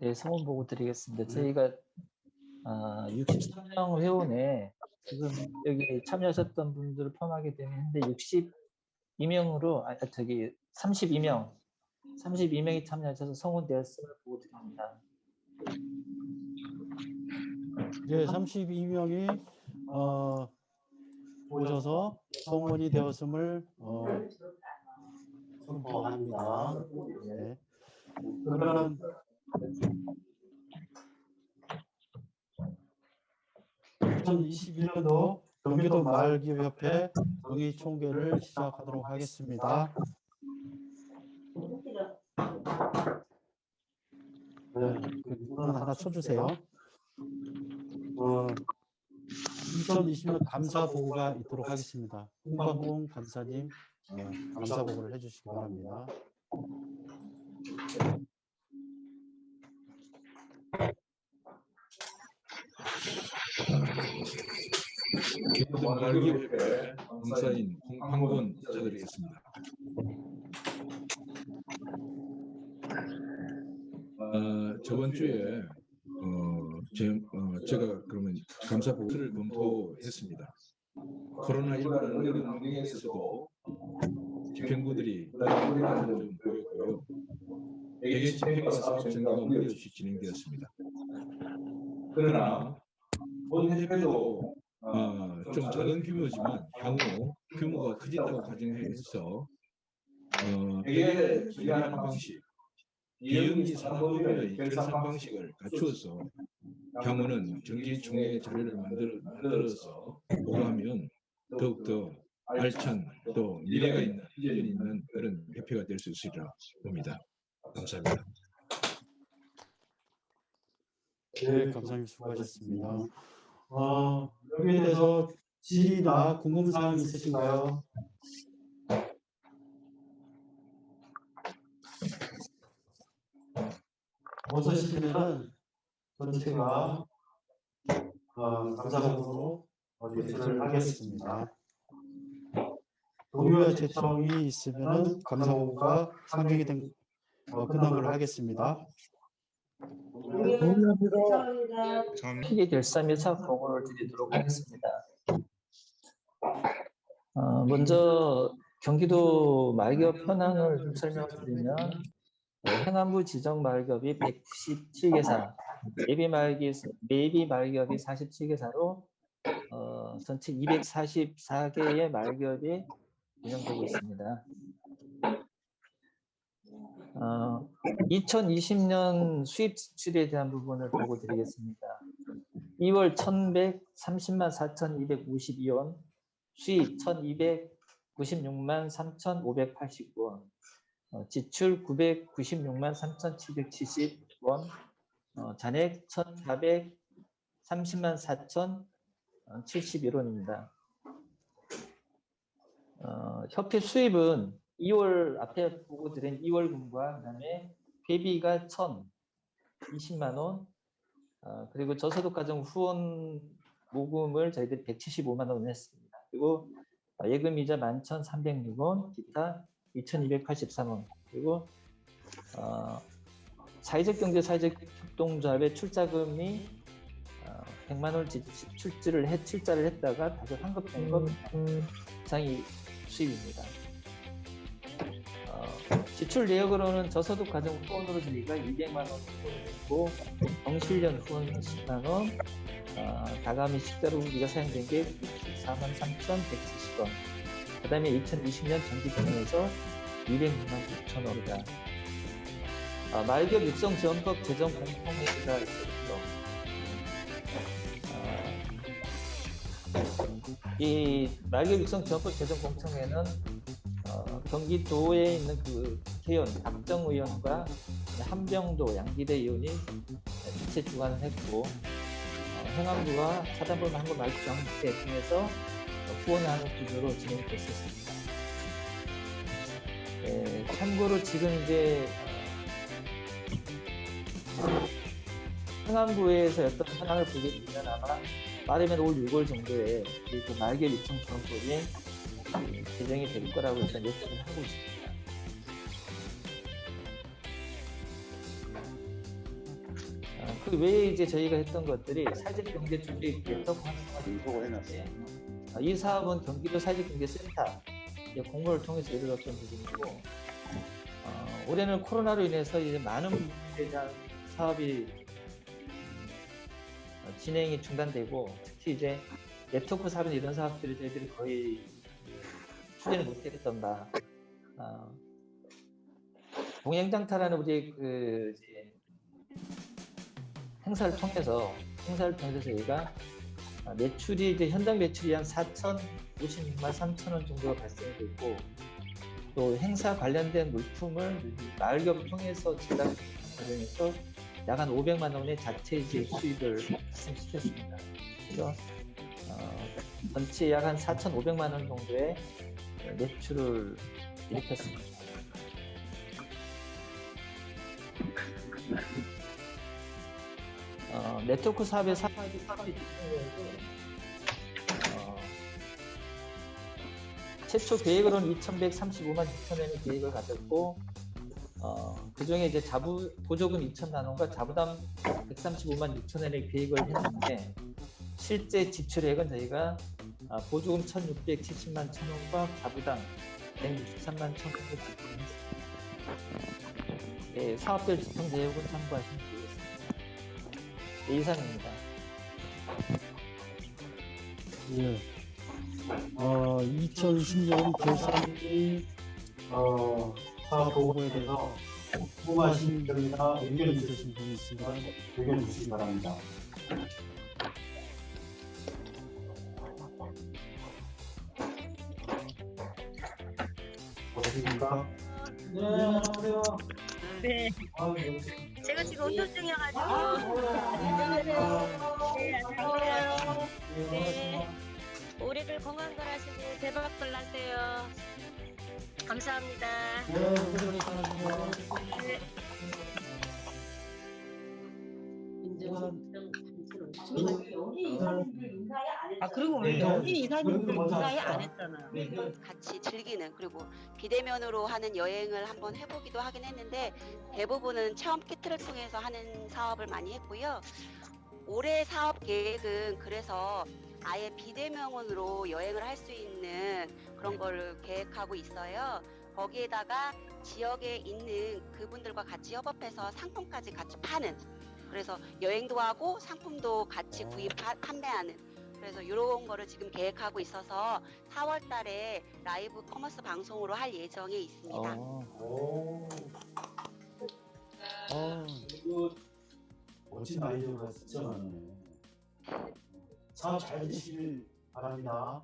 네, 성원 보고 드리겠습니다. 저희가 아, 63명 회원에 지금 여기 참여하셨던 분들을 포함하게 되면 현재 62명으로 아 저기 32명 32명이 참여하셔서 성원되었음을 보고 드립니다. 예, 32명이 어, 오셔서 성원이 되었음을 어, 선포합니다. 네. 그러면 2021년도 경기도 마을기업협회 정의 총회를 시작하도록 하겠습니다. 네, 그 누구나 하나 쳐주세요. 어, 2020년 감사 보고가 있도록 하겠습니다. 홍광봉 감사님 어, 감사 보고를 해주시기 바랍니다. 경기도 마을기업회 검사인 황건 인사드리겠습니다. 어, 저번 주에 어, 제, 어, 제가 그러면 감사 보고를 검토했습니다. 코로나19는 어려운 환경에 있어서도 집행부들이 따르는 좀 보였고요. 대개 집행과 사업 전개가 어려없이 진행되었습니다. 그러나 본 해협에도 어, 좀 작은 규모지만 향후 규모가 커진다고 가정해서 어, 대개 기하는 방식, 비영리 산업의 결산 방식을 갖추어서 향후는 정기총회 자료를 만들어, 만들어서 보고하면 더욱더 알찬 또 미래가 있는 있는 그런 협회가 될 수 있으리라 봅니다. 감사합니다. 네, 감사님 수고하셨습니다. 어, 여기에 대해서 질의나 궁금사항 있으신가요? 없으시면은 전체가 어, 감사적으로 제출을 하겠습니다. 동의와 제청이 있으면은 감사보고가 상정이 된 어, 끝나도록 하겠습니다. 피계 결산 및 사업 보고를 드리도록 하겠습니다. 어, 먼저 경기도 말기업 현황을 좀 설명드리면 어, 행안부 지정 말기업이 197개사, 예비 말기 예비 말기업이 47개사로 어, 전체 244개의 말기업이 운영되고 있습니다. 어, 2020년 수입 지출에 대한 부분을 보고 드리겠습니다. 2월 1130만 4252원, 수입 1296만 3589원, 어, 지출 996만 3770원, 어, 잔액 1430만 4071원입니다. 어, 협회 수입은 2월 앞에 보고 드린 2월금과 그다음에 회비가 1,020만 원, 어, 그리고 저소득 가정 후원 모금을 저희들이 175만 원 했습니다. 그리고 어, 예금 이자 11,306원, 기타 2,283원, 그리고 어, 사회적 경제 사회적 협동조합의 출자금이 어, 100만 원을 지- 출자를 했 출자를 했다가 다시 환급된 것 이상이 수입입니다. 어, 지출 내역으로는 저소득 가정 후원으로 저희가 200만 원 후원했고 정실련 후원 10만 원, 어, 다가미 식자로 후기가 사용된 게 4만 3,170원. 그 다음에 2020년 정기 경영에서 206만 9천 원이다. 어, 말기업 육성 지원법 제정 공통회의가 있었죠. 어, 이 말기업 육성 지원법 제정 공청회는 어, 경기도에 있는 그 국회의원 박정 의원과 한병도 양기대 의원이 이체 주관을 했고 어, 행안부와 사단법인 한국 말주장학회 통해서 후원하는 구조로 진행됐었습니다. 예, 참고로 지금 이제 어, 행안부에서 어떤 현황을 보게 되면 아마 빠르면 올 6월 정도에 그리고 말개 유청 지원법이 제정이 될 거라고 일단 예측을 하고 있습니다. 그 외에 이제 저희가 했던 것들이 사직 경제 주택 네트워크 활성화를 보고 해놨어요. 아, 이 사업은 경기도 사직경제센터 공모를 통해서 이루어졌던 부분이고 어, 올해는 코로나로 인해서 이제 많은 대한 사업이 음, 어, 진행이 중단되고 특히 이제 네트워크 사업은 이런 사업들을 저희들이 거의 추진을 못했던다. 어, 동행장터라는 우리 그 행사를 통해서 행사를 통해서 저희가 아, 매출이 이제 현장 매출이 한 4,056만 3천 원 정도가 발생됐고 또 행사 관련된 물품을 마을협 통해서 제작하는 과정에서 약 한 500만 원의 자체 이제 수입을 발생시켰습니다. 그래서 어, 전체 약 한 4,500만 원 정도의 매출을 일으켰습니다. 어, 네트워크 사업의 사업이 사업이 어, 최초 계획으로는 2,135만 6천 원의 계획을 가졌고 어, 그 중에 이제 자부 보조금 2천만 원과 자부담 135만 6천 원의 계획을 했는데 실제 지출액은 저희가 아, 보조금 1,670만 천 원과 자부담 163만 천 원을 지출했습니다. 예, 사업별 집행 내역은 참고하시면 되겠습니다. 네, 이상입니다. 예. 어, 2010년 결산기 어, 사업 보고에 대해서 궁금하신 점이나 의견 있으신 분이 있으면 의견 주시기 바랍니다. 어떠십니까? 네, 안녕하세요. 네, 아, 네. 제가 지금 운전 중이어가지고. 안녕하세요. 네, 안녕하세요. 네. 우리들 건강들 하시고 대박들 나세요. 감사합니다. 네, 고생하셨습니다. 네. 아 그리고 네. 우리 여기 이사님들 먼저 인사에 합시다. 안 했잖아요. 네. 같이 즐기는 그리고 비대면으로 하는 여행을 한번 해보기도 하긴 했는데 대부분은 체험 키트를 통해서 하는 사업을 많이 했고요. 올해 사업 계획은 그래서 아예 비대면으로 여행을 할 수 있는 그런 거를 계획하고 있어요. 거기에다가 지역에 있는 그분들과 같이 협업해서 상품까지 같이 파는 그래서 여행도 하고 상품도 같이 구입 판매하는 그래서 이런 거를 지금 계획하고 있어서 4월 달에 라이브 커머스 방송으로 할 예정에 있습니다. 어, 오. 아, 멋진 아이디어가 진짜 많네. 사업 잘 되시길 바랍니다.